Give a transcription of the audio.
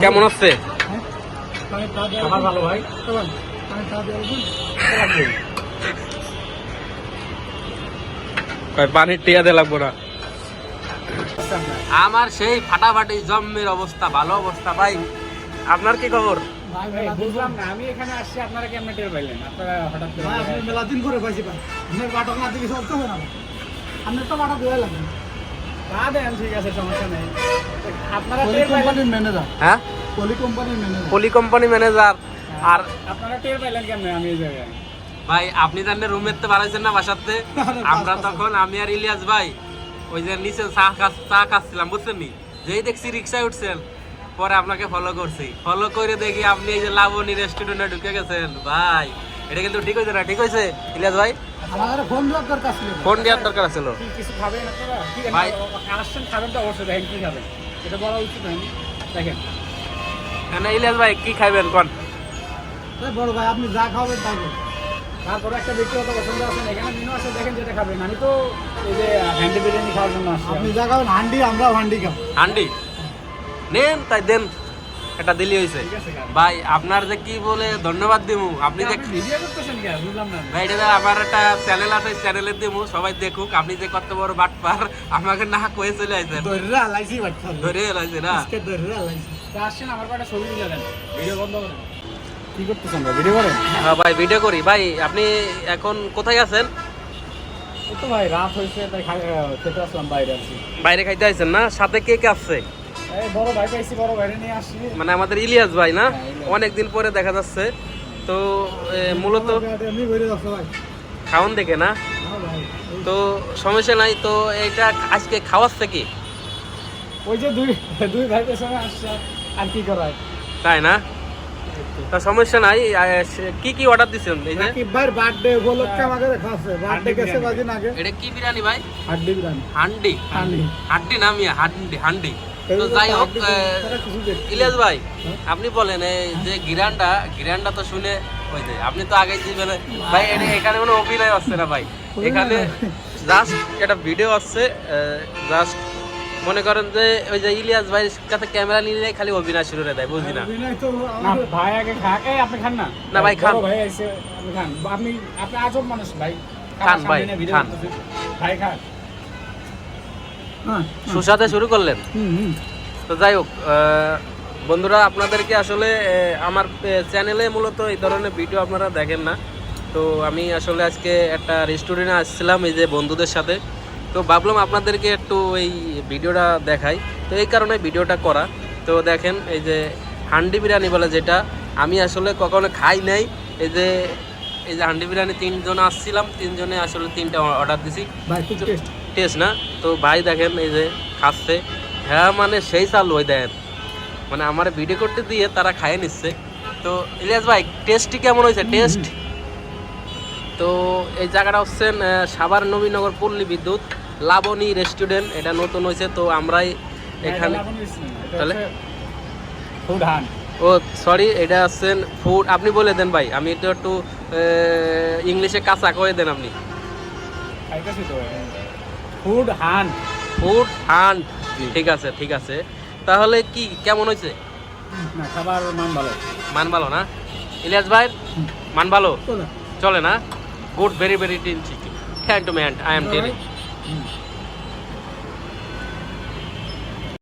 কেমন আছে? আমার ভালো ভাই পানির টিয়া দিয়ে লাগবো না। আমার সেই ফাটাফাটি জম্মের অবস্থা ভালো অবস্থা ভাই। আপনার কি খবর? ভাই, বুঝলাম না আমি এখানে আসছি আপনারা কেমন টের পাইলেন আপনারা হঠাৎ করে মেলা দিন করে পাইছি ভাই। আপনার বাটক না দিলে চলতে হবে না। আপনার তো বাটক দেওয়া লাগবে। তা দেন ঠিক আছে সমস্যা নেই। আপনারা টের কোম্পানির ম্যানেজার। হ্যাঁ? পলি কোম্পানির ম্যানেজার। Poly company manager. আর আপনারা টের পাইলেন কেমন? আমি এই জায়গায়। ভাই আপনি জানেন বাড়াইছেন না বাসাতে। আমরা তখন আমি আর ইলিয়াস ভাই ওই যে নিচে চা চা খাচ্ছিলাম বুঝছেন নি? যেই দেখছি রিক্সায় উঠছেন পরে আপনাকে ফলো করছি। ফলো করে দেখি আপনি এই যে লাবণী রেস্টুরেন্টে ঢুকে গেছেন। ভাই এটা কিন্তু ঠিক হয়েছে না? ঠিক হয়েছে ইলিয়াস ভাই? আমাদের ফোন দেওয়ার দরকার ছিল ফোন দেওয়ার দরকার ছিল কিছু খাবেন আপনারা কি ভাই। আসছেন খাবেন তো অবশ্যই দেখেন কি খাবেন। এটা বলা উচিত হয়নি দেখেন। না ইলিয়াস ভাই কি খাইবেন? কোন? বড় ভাই আপনি যা খাবেন তাই। তারপরে একটা ব্যক্তিগত পছন্দ আছেন এখানে মেনু আছে দেখেন যেটা খাবেন। আমি তো এই যে হ্যান্ডি বিরিয়ানি খাওয়ার জন্য আসছি। আপনি যা খাবেন হান্ডি আমরাও হান্ডি খাব। হান্ডি? নেন তাই দেন। এটা দিলি হয়েছে। আছে। ভাই আপনার যে কি বলে ধন্যবাদ দিমু। আপনি যে ভাই এটা আমার একটা চ্যানেল আছে চ্যানেলে দিমু সবাই দেখুক। আপনি যে কত বড় বাটপার আমাকে না কয়ে চলে ধরে না। আজকে দৈরে আলাইছি তো আসছেন আমার কটা ছবি তুলে ভিডিও বন্ধ করেন। কি করতেছেন ভাই? ভিডিও করেন? হ্যাঁ ভাই ভিডিও করি। ভাই আপনি এখন কোথায় আছেন? তো ভাই রাত হয়েছে তাই খেতে আসলাম বাইরে আছি। বাইরে খাইতে না? সাথে কে কে আসছে ভাই মানে আমাদের ইলিয়াস ভাই না? হ্যাঁ, ইলিয়াস। অনেক দিন পরে দেখা যাচ্ছে। তো মূলত ভাই। খাওয়ান দেখে না? ভাই। তো সমস্যা নাই। তো এটা আজকে খাওয়াচ্ছে কি? ওই যে দুই দুই ভাই পেছনে আসছে আর কি করায়? তাই না? তা। সমস্যা নাই। কি কি অর্ডার দিচ্ছেন এই যে? রাকিব ভাইয়ের বার্থডে উপলক্ষে আমাকে খাচ্ছে বার্থডে গেছে বিরিয়ানি। কদিন আগে। এটা কি বিরিয়ানি ভাই? হাড্ডি বিরিয়ানি। হান্ডি। হান্ডি। হাড্ডি না মিয়া হান্ডি হান্ডি। তো যাই হোক ইলিয়াস ভাই আপনি বলেন এই যে গিরানটা গিরানটা তো শুনে ওই যে আপনি তো আগে দিবেন ভাই এখানে কোনো অভিনয় আসছে না ভাই। এখানে জাস্ট একটা ভিডিও আসছে জাস্ট মনে করেন যে ওই যে ইলিয়াস ভাই কাছে ক্যামেরা নিলে খালি অভিনয় শুরু করে দেয় বুঝলি না? অভিনয় তো না আমাদের ভাই আগে খাক আপনি খান না। না, ভাই, খান। ভাই আপনি খান। আপনি আপনি আজব মানুষ ভাই। খান, ভাই, খান। ভাই খান। হ্যাঁ সুসাদে শুরু করলেন? তো যাই হোক বন্ধুরা আপনাদেরকে আসলে আমার চ্যানেলে মূলত এই ধরনের ভিডিও আপনারা দেখেন না। তো আমি আসলে আজকে একটা রেস্টুরেন্টে আসছিলাম এই যে বন্ধুদের সাথে। তো ভাবলাম আপনাদেরকে একটু এই ভিডিওটা দেখাই। তো এই কারণে ভিডিওটা করা। তো দেখেন এই যে হান্ডি বিরিয়ানি বলে যেটা আমি আসলে কখনো খাই নাই। এই যে এই যে হান্ডি বিরিয়ানি তিনজন আসছিলাম তিনজনে আসলে তিনটা অর্ডার দিছি। টেস্ট না তো ভাই দেখেন এই যে খাচ্ছে। হ্যাঁ মানে সেই চালু ওই দেখেন। মানে আমার ভিডিও করতে দিয়ে তারা খাইয়ে নিচ্ছে। তো ইলিয়াস ভাই টেস্টটি কেমন হয়েছে? টেস্ট তো এই জায়গাটা হচ্ছেন সাভার নবীনগর পল্লী বিদ্যুৎ লাবণী রেস্টুরেন্ট এটা নতুন হয়েছে তো আমরাই এখানে তাহলে? ও সরি এটা হচ্ছেন ফুড আপনি বলে দেন ভাই আমি একটু একটু ইংলিশে কাঁচা করে দেন আপনি। ফুড হান্ট ফুড হান্ট ঠিক আছে ঠিক আছে। তাহলে কি কেমন হয়েছে? না খাবার মান ভালো। মান ভালো না? ইলিয়াস ভাই মান ভালো? চলে। না? Good very very teen thank to man I am telling.